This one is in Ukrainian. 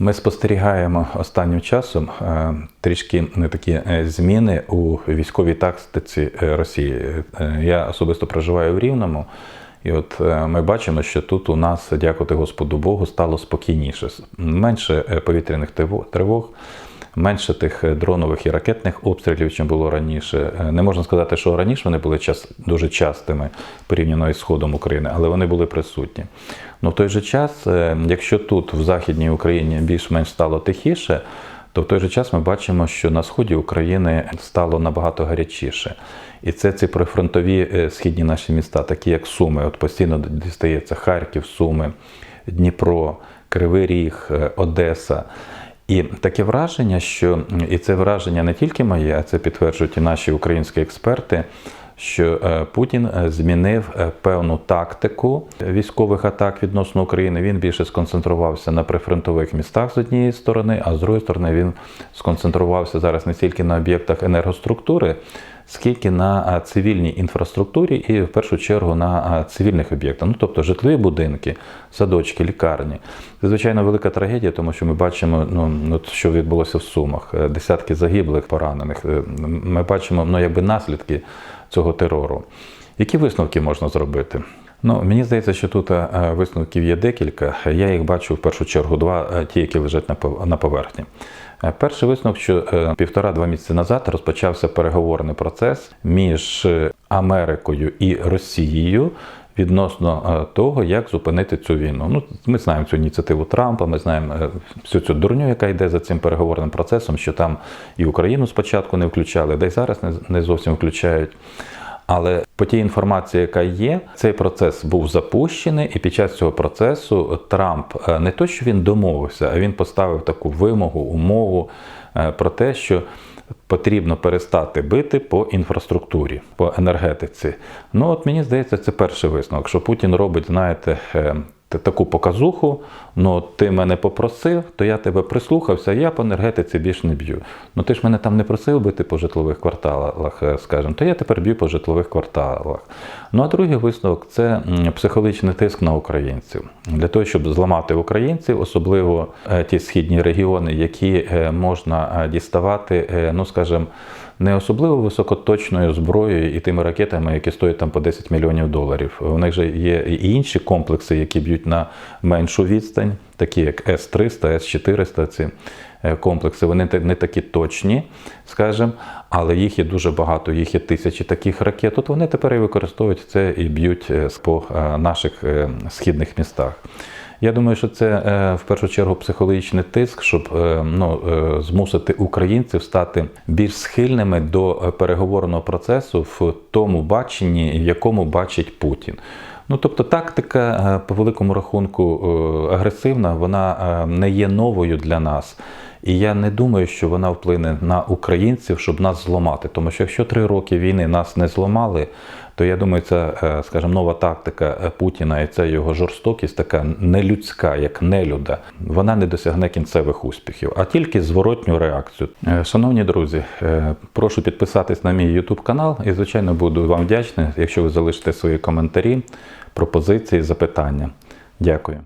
Ми спостерігаємо останнім часом е, трішки не такі е, зміни у військовій тактиці е, Росії. Я особисто проживаю в Рівному, і от ми бачимо, що тут у нас, дякувати Господу Богу, стало спокійніше. Менше повітряних тривог. Менше тих е, дронових і ракетних обстрілів, чим було раніше. Е, Не можна сказати, що раніше вони були час, дуже частими порівняно із сходом України, але вони були присутні. Ну в той же час, е, якщо тут в Західній Україні більш-менш стало тихіше, то в той же час ми бачимо, що на сході України стало набагато гарячіше. І це ці прифронтові східні наші міста, такі як Суми, от постійно дістається Харків, Суми, Дніпро, Кривий Ріг, Одеса. І таке враження, що і це враження не тільки моє, а це підтверджують і наші українські експерти. Що е, Путін е, змінив е, певну тактику військових атак відносно України. Він більше сконцентрувався на прифронтових містах з однієї сторони, а з другої сторони він сконцентрувався зараз не тільки на об'єктах енергоструктури, скільки на цивільній інфраструктурі і в першу чергу на цивільних об'єктах, ну тобто житлові будинки, садочки, лікарні. Це звичайно велика трагедія, тому що ми бачимо, ну от що відбулося в Сумах, десятки загиблих, поранених. Ми бачимо ну, якби наслідки цього терору. Які висновки можна зробити? Ну, мені здається, що тут е, висновків є декілька. Я їх бачу в першу чергу два, е, ті, які лежать на пов- на поверхні. Е, Перший висновок, що півтора-два місяці назад розпочався переговорний процес між Америкою і Росією відносно е, того, як зупинити цю війну. Ну, ми знаємо цю ініціативу Трампа, ми знаємо е, всю цю дурню, яка йде за цим переговорним процесом, що там і Україну спочатку не включали, де й зараз не, зовсім включають. Але по тій інформації, яка є, цей процес був запущений, і під час цього процесу Трамп е, не то, що він домовився, а він поставив таку вимогу, умову про те, що потрібно перестати бити по інфраструктурі, по енергетиці. Ну от мені здається, це перший висновок, що Путін робить, знаєте. Та- Таку показуху, ну ти мене попросив, то я тебе прислухався, я по енергетиці більш не б'ю. Ну ти ж мене там не просив бити по житлових кварталах, е, скажімо, то я тепер б'ю по житлових кварталах. Ну а другий висновок це психологічний тиск на українців. Для того, щоб зламати українців, особливо е, ті східні регіони, які е, можна діставати, ну скажімо, не особливо високоточною зброєю і тими ракетами, які стоять там по 10 мільйонів доларів. У них же є і інші комплекси, які б'ють на меншу відстань, такі як С-300, С-400, ці е, комплекси. Вони не такі точні, скажімо, але їх є дуже багато, їх є тисячі таких ракет. От вони тепер і використовують це і б'ють е, по е, наших східних містах. Я думаю, що це е, в першу чергу психологічний тиск, щоб е, ну, е, змусити українців стати більш схильними до переговорного процесу в тому баченні, в якому бачить Путін. Ну тобто тактика по великому рахунку агресивна, вона не є новою для нас. І я не думаю, що вона вплине на українців, щоб нас зламати. Тому що якщо три роки війни нас не зламали, то я думаю, це, е, скажімо, нова тактика е, Путіна і ця його жорстокість, така нелюдська, як нелюда, вона не досягне кінцевих успіхів, а тільки зворотню реакцію. Е, Шановні друзі, прошу підписатись на мій YouTube канал і, звичайно, буду вам вдячний, якщо ви залишите свої коментарі, пропозиції, запитання. Дякую.